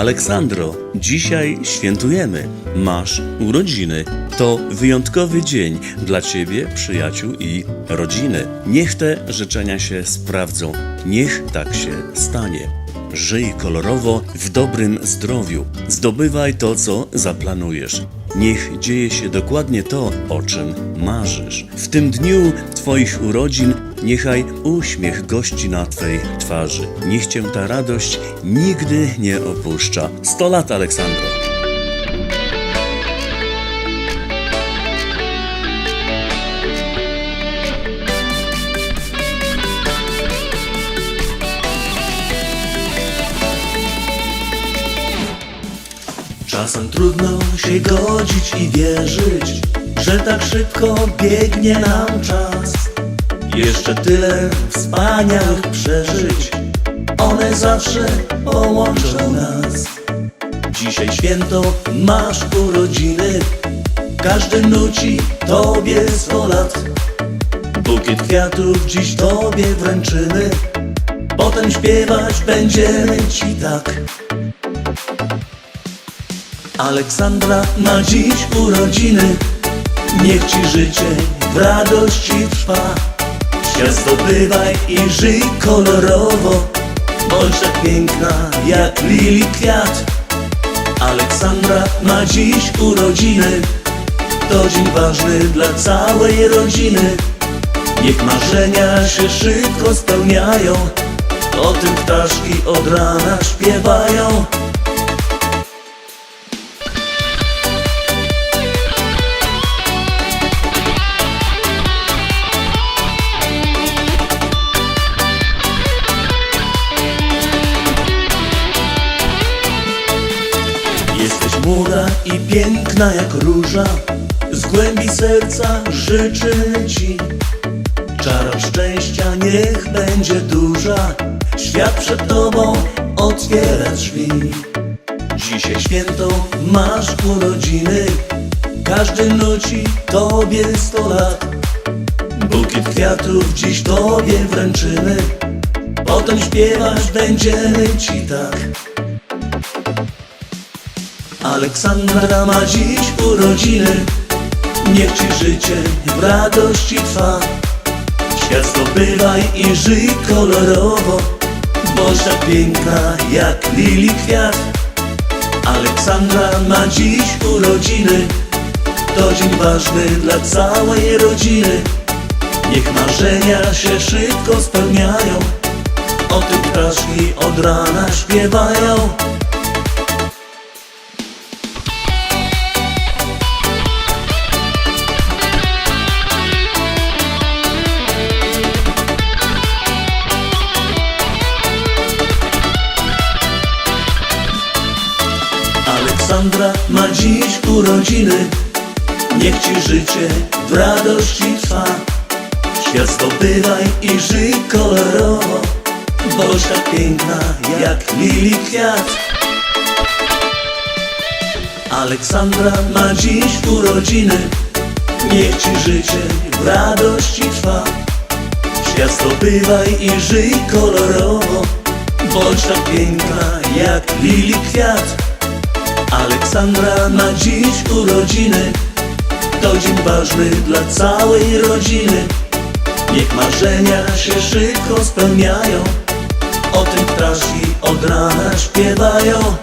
Aleksandro, dzisiaj świętujemy. Masz urodziny. To wyjątkowy dzień dla Ciebie, przyjaciół i rodziny. Niech te życzenia się sprawdzą. Niech tak się stanie. Żyj kolorowo, w dobrym zdrowiu. Zdobywaj to, co zaplanujesz. Niech dzieje się dokładnie to, o czym marzysz. W tym dniu Twoich urodzin niechaj uśmiech gości na Twej twarzy. Niech Cię ta radość nigdy nie opuszcza. 100 lat, Aleksandro. Czasem trudno się godzić i wierzyć, że tak szybko biegnie nam czas. Jeszcze tyle wspaniałych przeżyć, one zawsze połączą nas. Dzisiaj święto, masz urodziny, każdy nuci tobie sto lat. Bukiet kwiatów dziś tobie wręczymy, potem śpiewać będziemy ci tak. Aleksandra ma dziś urodziny Niech ci życie w radości trwa Świat zdobywaj i żyj kolorowo. Bądź tak piękna jak lili kwiat. Aleksandra ma dziś urodziny. To dzień ważny dla całej rodziny. Niech marzenia się szybko spełniają. O tym ptaszki od rana śpiewają piękna jak róża Z głębi serca życzę Ci. Czara szczęścia niech będzie duża Świat przed Tobą otwiera drzwi. Dzisiaj święto, masz urodziny Każdy nuci Tobie sto lat. Bukiet kwiatów dziś Tobie wręczymy Potem śpiewać będziemy Ci tak Aleksandra ma dziś urodziny. Niech ci życie w radości trwa. Świat zdobywaj i żyj kolorowo. Bądź tak piękna jak lili kwiat. Aleksandra ma dziś urodziny. To dzień ważny dla całej rodziny. Niech marzenia się szybko spełniają. O tym ptaszki od rana śpiewają Aleksandra ma dziś urodziny. Niech ci życie w radości trwa. Świat zdobywaj i żyj kolorowo. Bądź tak piękna jak lili kwiat. Aleksandra ma dziś urodziny. Niech ci życie w radości trwa. Świat zdobywaj i żyj kolorowo. Bądź tak piękna jak lili kwiat Aleksandra ma dziś urodziny. To dzień ważny dla całej rodziny. Niech marzenia się szybko spełniają. O tym ptaszki od rana śpiewają